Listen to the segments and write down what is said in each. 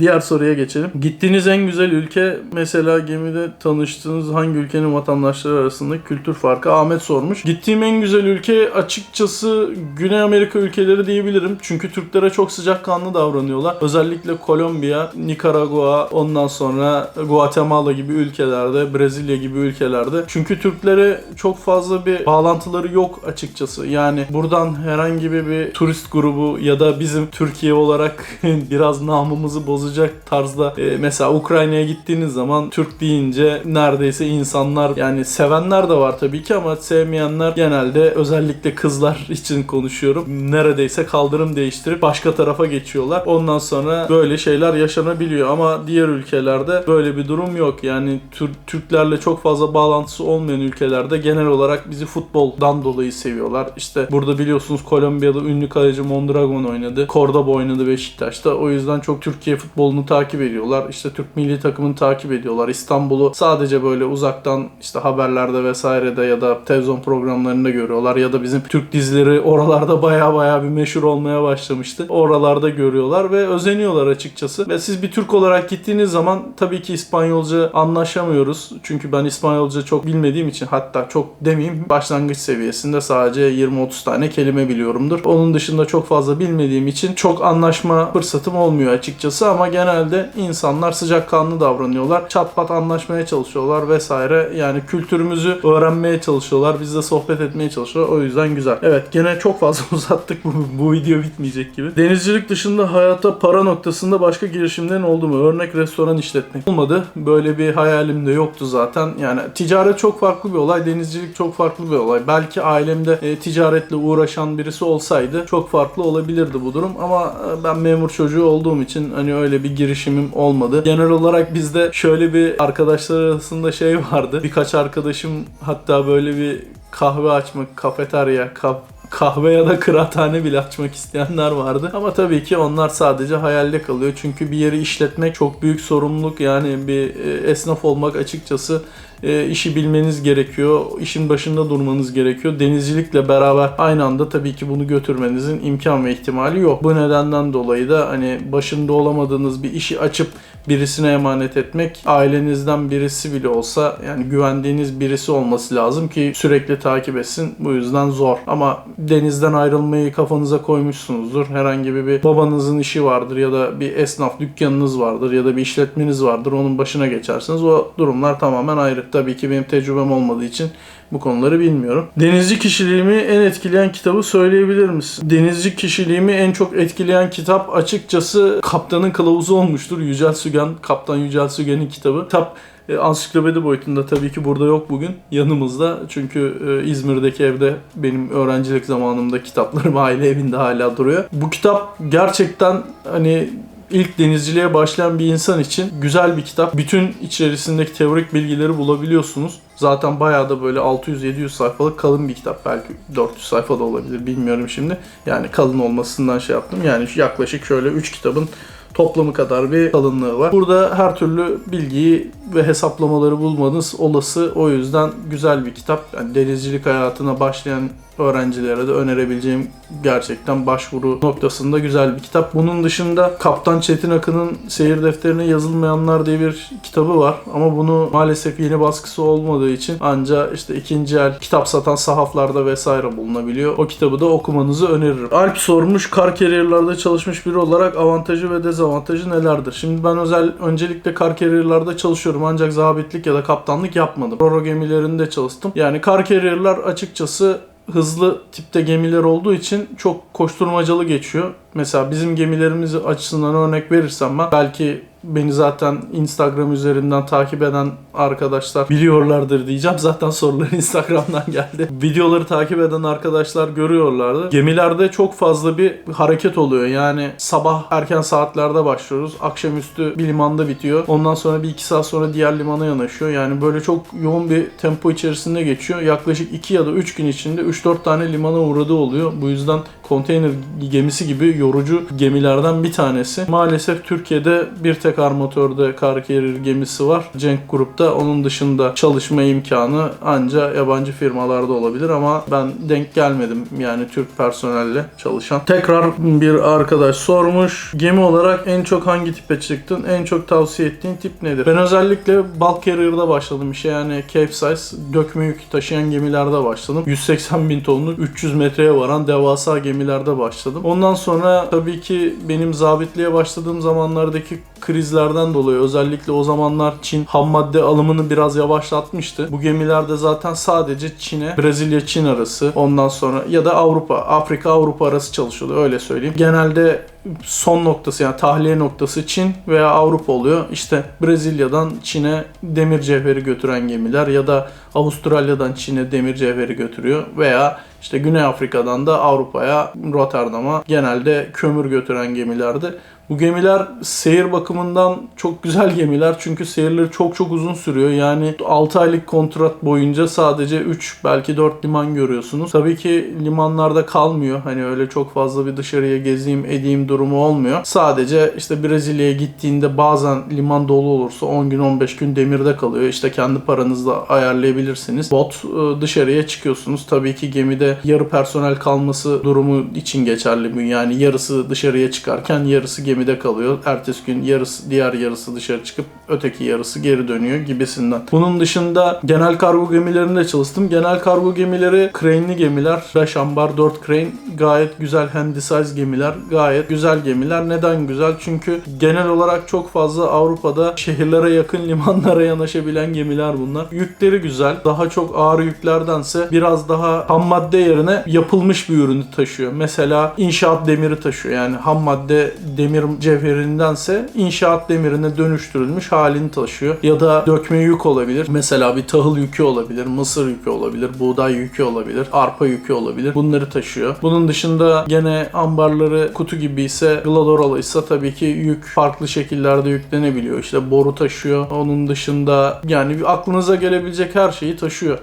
Diğer soruya geçelim. Gittiğiniz en güzel ülke mesela gemide tanıştığınız hangi ülkenin vatandaşları arasında kültür farkı Ahmet sormuş. Gittiğim en güzel ülke açıkçası Güney Amerika ülkeleri diyebilirim. Çünkü Türklere çok sıcakkanlı davranıyorlar. Özellikle Kolombiya, Nikaragua, ondan sonra Guatemala gibi ülkelerde, Brezilya gibi ülkelerde. Çünkü Türklere çok fazla bir bağlantıları yok açıkçası. Yani buradan herhangi bir, turist grubu ya da bizim Türkiye olarak biraz namımızı bozacak tarzda e, mesela Ukrayna'ya gittiğiniz zaman Türk deyince neredeyse insanlar yani sevenler de var tabii ki ama sevmeyenler genelde özellikle kızlar için konuşuyorum. Neredeyse kaldırım değiştirip başka tarafa geçiyorlar. Ondan sonra böyle şeyler yaşanabiliyor ama diğer ülkelerde böyle bir durum yok. Yani Tür- Türklerle çok fazla bağlantısı olmayan ülkelerde genel olarak bizi futboldan dolayı seviyorlar. İşte burada biliyorsunuz Kolombiya'da ünlü kaleci Mondragon oynadı. Cordoba oynadı Beşiktaş'ta. O yüzden çok Türkiye futbolunu takip ediyorlar. İşte Türk milli takımını takip ediyorlar. İstanbul'u sadece böyle uzaktan işte haberlerde vesairede ya da televizyon programlarında görüyorlar ya da bizim Türk dizileri oralarda baya baya bir meşhur olmaya başlamıştı. Oralarda görüyorlar ve özeniyorlar açıkçası. Ve siz bir Türk olarak gittiğiniz zaman tabii ki İspanyolca anlaşamıyoruz. Çünkü ben İspanyolca çok bilmediğim için hatta çok demeyeyim başlangıç seviyesinde sadece 20-30 tane kelime biliyorumdur. Onun dışında çok fazla bilmediğim için çok anlaşma fırsatım olmuyor açıkçası ama genelde insanlar sıcakkanlı davranıyorlar. Çat pat anlaşmaya çalışıyorlar vesaire. Yani kültürümüzü öğrenmeye çalışıyorlar. Bizle sohbet etmeye çalışıyorlar. O yüzden güzel. Evet gene çok fazla uzattık bu, bu video bitmeyecek gibi. Denizcilik dışında hayata para noktasında başka girişimlerin oldu mu? Örnek restoran işletmek. Olmadı. Böyle bir hayalim de yoktu zaten. Yani ticaret çok farklı bir olay. Denizcilik çok farklı bir olay. Belki ailemde e, ticaretle uğraşan birisi olsaydı çok farklı olabilirdi bu durum. Ama e, ben memur çocuğu olduğum için hani öyle bir girişimim olmadı. Genel olarak bizde şöyle bir arkadaşlar arasında şey vardı. Birkaç arkadaşım hatta böyle bir kahve açmak, kafeterya, kaf kahve ya da kıraathane bile açmak isteyenler vardı. Ama tabii ki onlar sadece hayalde kalıyor. Çünkü bir yeri işletmek çok büyük sorumluluk. Yani bir e, esnaf olmak açıkçası e, işi bilmeniz gerekiyor. işin başında durmanız gerekiyor. Denizcilikle beraber aynı anda tabii ki bunu götürmenizin imkan ve ihtimali yok. Bu nedenden dolayı da hani başında olamadığınız bir işi açıp birisine emanet etmek ailenizden birisi bile olsa yani güvendiğiniz birisi olması lazım ki sürekli takip etsin. Bu yüzden zor. Ama denizden ayrılmayı kafanıza koymuşsunuzdur. Herhangi bir, babanızın işi vardır ya da bir esnaf dükkanınız vardır ya da bir işletmeniz vardır. Onun başına geçersiniz. O durumlar tamamen ayrı. Tabii ki benim tecrübem olmadığı için bu konuları bilmiyorum. Denizci kişiliğimi en etkileyen kitabı söyleyebilir misin? Denizci kişiliğimi en çok etkileyen kitap açıkçası Kaptanın Kılavuzu olmuştur. Yücel Sügen, Kaptan Yücel Sügen'in kitabı. Kitap e, ansiklopedi boyutunda tabii ki burada yok bugün yanımızda. Çünkü e, İzmir'deki evde benim öğrencilik zamanımda kitaplarım aile evinde hala duruyor. Bu kitap gerçekten hani ilk denizciliğe başlayan bir insan için güzel bir kitap. Bütün içerisindeki teorik bilgileri bulabiliyorsunuz. Zaten bayağı da böyle 600-700 sayfalık kalın bir kitap. Belki 400 sayfa da olabilir bilmiyorum şimdi. Yani kalın olmasından şey yaptım. Yani yaklaşık şöyle 3 kitabın toplamı kadar bir kalınlığı var. Burada her türlü bilgiyi ve hesaplamaları bulmanız olası. O yüzden güzel bir kitap. Yani denizcilik hayatına başlayan öğrencilere de önerebileceğim gerçekten başvuru noktasında güzel bir kitap. Bunun dışında Kaptan Çetin Akın'ın Seyir Defterine Yazılmayanlar diye bir kitabı var. Ama bunu maalesef yeni baskısı olmadığı için ancak işte ikinci el kitap satan sahaflarda vesaire bulunabiliyor. O kitabı da okumanızı öneririm. Alp sormuş kar carrier'larda çalışmış biri olarak avantajı ve dezavantajı nelerdir? Şimdi ben özel öncelikle kar carrier'larda çalışıyorum ancak zabitlik ya da kaptanlık yapmadım. Roro gemilerinde çalıştım. Yani kar carrier'lar açıkçası hızlı tipte gemiler olduğu için çok koşturmacalı geçiyor. Mesela bizim gemilerimiz açısından örnek verirsem ben belki beni zaten Instagram üzerinden takip eden arkadaşlar biliyorlardır diyeceğim. Zaten sorular Instagram'dan geldi. Videoları takip eden arkadaşlar görüyorlardı. Gemilerde çok fazla bir hareket oluyor. Yani sabah erken saatlerde başlıyoruz. Akşamüstü bir limanda bitiyor. Ondan sonra bir iki saat sonra diğer limana yanaşıyor. Yani böyle çok yoğun bir tempo içerisinde geçiyor. Yaklaşık 2 ya da 3 gün içinde 3-4 tane limana uğradığı oluyor. Bu yüzden konteyner gemisi gibi yorucu gemilerden bir tanesi. Maalesef Türkiye'de bir tek tek armatörde carrier gemisi var. Cenk Grup'ta. Onun dışında çalışma imkanı anca yabancı firmalarda olabilir ama ben denk gelmedim yani Türk personelle çalışan. Tekrar bir arkadaş sormuş. Gemi olarak en çok hangi tipe çıktın? En çok tavsiye ettiğin tip nedir? Ben özellikle bulk carrier'da başladım işe yani capesize dökme yük taşıyan gemilerde başladım. 180 bin tonluk 300 metreye varan devasa gemilerde başladım. Ondan sonra tabii ki benim zabitliğe başladığım zamanlardaki krizlerden dolayı özellikle o zamanlar Çin ham madde alımını biraz yavaşlatmıştı. Bu gemilerde zaten sadece Çin'e, Brezilya Çin arası ondan sonra ya da Avrupa, Afrika Avrupa arası çalışıyordu öyle söyleyeyim. Genelde son noktası yani tahliye noktası Çin veya Avrupa oluyor. İşte Brezilya'dan Çin'e demir cevheri götüren gemiler ya da Avustralya'dan Çin'e demir cevheri götürüyor veya işte Güney Afrika'dan da Avrupa'ya, Rotterdam'a genelde kömür götüren gemilerdi. Bu gemiler seyir bakımından çok güzel gemiler çünkü seyirleri çok çok uzun sürüyor. Yani 6 aylık kontrat boyunca sadece 3 belki 4 liman görüyorsunuz. Tabii ki limanlarda kalmıyor. Hani öyle çok fazla bir dışarıya gezeyim edeyim durumu olmuyor. Sadece işte Brezilya'ya gittiğinde bazen liman dolu olursa 10 gün 15 gün demirde kalıyor. İşte kendi paranızla ayarlayabilirsiniz. Bot e, dışarıya çıkıyorsunuz. Tabii ki gemide yarı personel kalması durumu için geçerli bu. Yani yarısı dışarıya çıkarken yarısı gemide kalıyor. Ertesi gün yarısı diğer yarısı dışarı çıkıp öteki yarısı geri dönüyor gibisinden. Bunun dışında genel kargo gemilerinde çalıştım. Genel kargo gemileri crane'li gemiler. 5 ambar 4 crane gayet güzel handysize gemiler. Gayet güzel gemiler. Neden güzel? Çünkü genel olarak çok fazla Avrupa'da şehirlere yakın limanlara yanaşabilen gemiler bunlar. Yükleri güzel. Daha çok ağır yüklerdense biraz daha ham madde yerine yapılmış bir ürünü taşıyor. Mesela inşaat demiri taşıyor. Yani ham madde demir cevherindense inşaat demirine dönüştürülmüş halini taşıyor. Ya da dökme yük olabilir. Mesela bir tahıl yükü olabilir, mısır yükü olabilir, buğday yükü olabilir, arpa yükü olabilir. Bunları taşıyor. Bunun dışında gene ambarları kutu gibi ise Gladoralı ise tabii ki yük farklı şekillerde yüklenebiliyor. İşte boru taşıyor. Onun dışında yani aklınıza gelebilecek her şeyi taşıyor.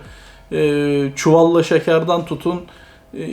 Ee, çuvalla şekerden tutun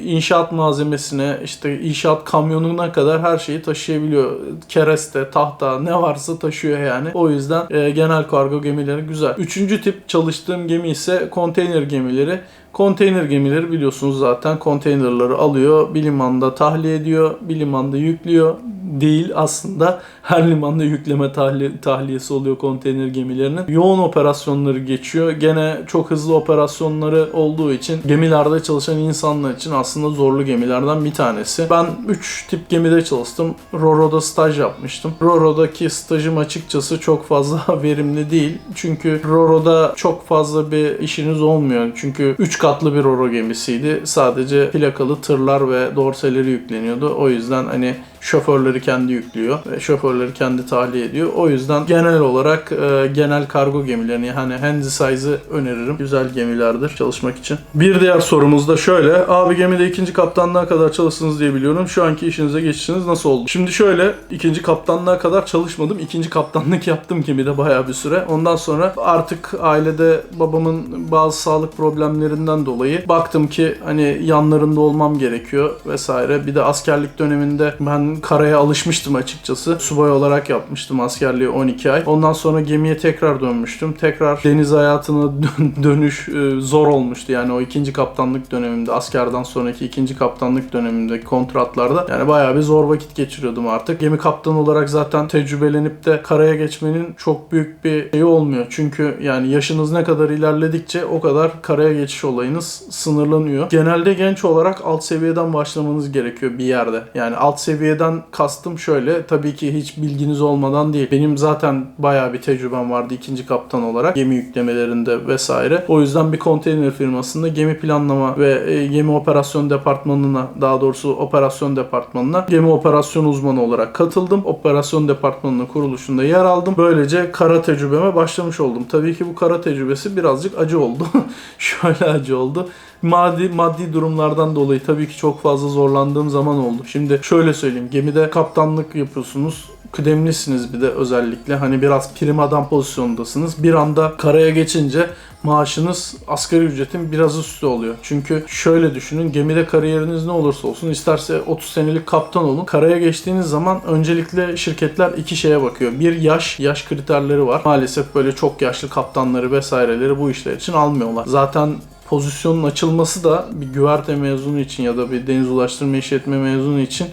inşaat malzemesine işte inşaat kamyonuna kadar her şeyi taşıyabiliyor. Kereste, tahta ne varsa taşıyor yani. O yüzden e, genel kargo gemileri güzel. Üçüncü tip çalıştığım gemi ise konteyner gemileri. Konteyner gemileri biliyorsunuz zaten konteynerları alıyor, bir limanda tahliye ediyor, bir limanda yüklüyor. Değil aslında her limanda yükleme tahli- tahliyesi oluyor konteyner gemilerinin. Yoğun operasyonları geçiyor. Gene çok hızlı operasyonları olduğu için gemilerde çalışan insanlar için aslında zorlu gemilerden bir tanesi. Ben 3 tip gemide çalıştım. Roro'da staj yapmıştım. Roro'daki stajım açıkçası çok fazla verimli değil. Çünkü Roro'da çok fazla bir işiniz olmuyor. Çünkü 3 katlı bir Roro gemisiydi. Sadece plakalı tırlar ve dorseleri yükleniyordu. O yüzden hani şoförleri kendi yüklüyor ve şoförleri kendi tahliye ediyor. O yüzden genel olarak e, genel kargo gemilerini hani Handysize'ı öneririm. Güzel gemilerdir çalışmak için. Bir diğer sorumuz da şöyle. Abi gemide ikinci kaptanlığa kadar çalıştınız diye biliyorum. Şu anki işinize geçişiniz nasıl oldu? Şimdi şöyle ikinci kaptanlığa kadar çalışmadım. İkinci kaptanlık yaptım gemide bayağı bir süre. Ondan sonra artık ailede babamın bazı sağlık problemlerinden dolayı baktım ki hani yanlarında olmam gerekiyor vesaire. Bir de askerlik döneminde ben karaya alışmıştım açıkçası. Subay olarak yapmıştım askerliği 12 ay. Ondan sonra gemiye tekrar dönmüştüm. Tekrar deniz hayatına dön- dönüş e, zor olmuştu. Yani o ikinci kaptanlık döneminde, askerden sonraki ikinci kaptanlık dönemindeki kontratlarda yani bayağı bir zor vakit geçiriyordum artık. Gemi kaptanı olarak zaten tecrübelenip de karaya geçmenin çok büyük bir şeyi olmuyor. Çünkü yani yaşınız ne kadar ilerledikçe o kadar karaya geçiş olayınız sınırlanıyor. Genelde genç olarak alt seviyeden başlamanız gerekiyor bir yerde. Yani alt seviyeden kastım şöyle. Tabii ki hiç bilginiz olmadan değil. Benim zaten bayağı bir tecrübem vardı ikinci kaptan olarak. Gemi yüklemelerinde vesaire. O yüzden bir konteyner firmasında gemi planlama ve e, gemi operasyon departmanına daha doğrusu operasyon departmanına gemi operasyon uzmanı olarak katıldım. Operasyon departmanının kuruluşunda yer aldım. Böylece kara tecrübeme başlamış oldum. Tabii ki bu kara tecrübesi birazcık acı oldu. Şöyle acı oldu. Maddi maddi durumlardan dolayı tabii ki çok fazla zorlandığım zaman oldu. Şimdi şöyle söyleyeyim. Gemide kaptanlık yapıyorsunuz. Kıdemlisiniz bir de özellikle. Hani biraz prim adam pozisyondasınız. Bir anda karaya geçince maaşınız asgari ücretin biraz üstü oluyor. Çünkü şöyle düşünün gemide kariyeriniz ne olursa olsun isterse 30 senelik kaptan olun. Karaya geçtiğiniz zaman öncelikle şirketler iki şeye bakıyor. Bir yaş, yaş kriterleri var. Maalesef böyle çok yaşlı kaptanları vesaireleri bu işler için almıyorlar. Zaten pozisyonun açılması da bir güverte mezunu için ya da bir deniz ulaştırma işletme mezunu için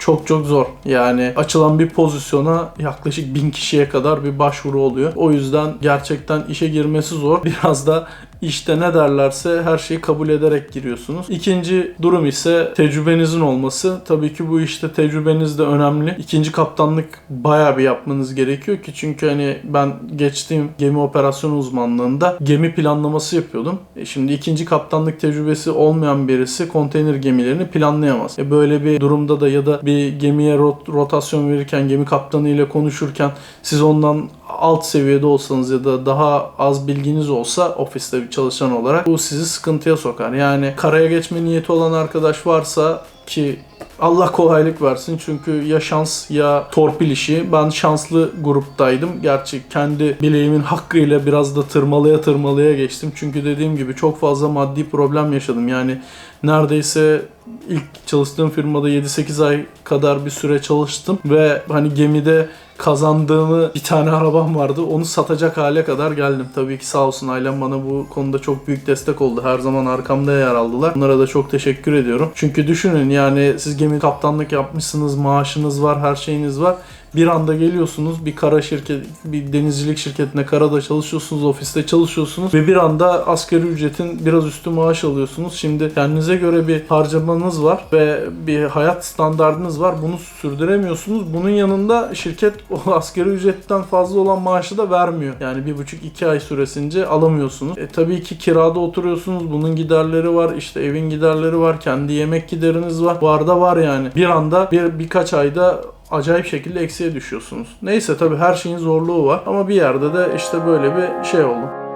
çok çok zor. Yani açılan bir pozisyona yaklaşık bin kişiye kadar bir başvuru oluyor. O yüzden gerçekten işe girmesi zor. Biraz da işte ne derlerse her şeyi kabul ederek giriyorsunuz. İkinci durum ise tecrübenizin olması. Tabii ki bu işte tecrübeniz de önemli. İkinci kaptanlık bayağı bir yapmanız gerekiyor ki çünkü hani ben geçtiğim gemi operasyonu uzmanlığında gemi planlaması yapıyordum. E şimdi ikinci kaptanlık tecrübesi olmayan birisi konteyner gemilerini planlayamaz. E böyle bir durumda da ya da bir gemiye rot- rotasyon verirken gemi kaptanı ile konuşurken siz ondan alt seviyede olsanız ya da daha az bilginiz olsa ofiste bir çalışan olarak bu sizi sıkıntıya sokar. Yani karaya geçme niyeti olan arkadaş varsa ki Allah kolaylık versin çünkü ya şans ya torpil işi. Ben şanslı gruptaydım. Gerçi kendi bileğimin hakkıyla biraz da tırmalaya tırmalaya geçtim. Çünkü dediğim gibi çok fazla maddi problem yaşadım. Yani neredeyse ilk çalıştığım firmada 7-8 ay kadar bir süre çalıştım ve hani gemide kazandığımı bir tane arabam vardı. Onu satacak hale kadar geldim. Tabii ki sağ olsun ailem bana bu konuda çok büyük destek oldu. Her zaman arkamda yer aldılar. Onlara da çok teşekkür ediyorum. Çünkü düşünün yani siz gemi kaptanlık yapmışsınız, maaşınız var, her şeyiniz var. Bir anda geliyorsunuz bir kara şirket, bir denizcilik şirketine karada çalışıyorsunuz, ofiste çalışıyorsunuz ve bir anda asgari ücretin biraz üstü maaş alıyorsunuz. Şimdi kendinize göre bir harcamanız var ve bir hayat standardınız var. Bunu sürdüremiyorsunuz. Bunun yanında şirket o asgari ücretten fazla olan maaşı da vermiyor. Yani bir buçuk iki ay süresince alamıyorsunuz. E tabii ki kirada oturuyorsunuz. Bunun giderleri var. işte evin giderleri var. Kendi yemek gideriniz var. Var da var yani. Bir anda bir birkaç ayda acayip şekilde eksiye düşüyorsunuz. Neyse tabii her şeyin zorluğu var ama bir yerde de işte böyle bir şey oldu.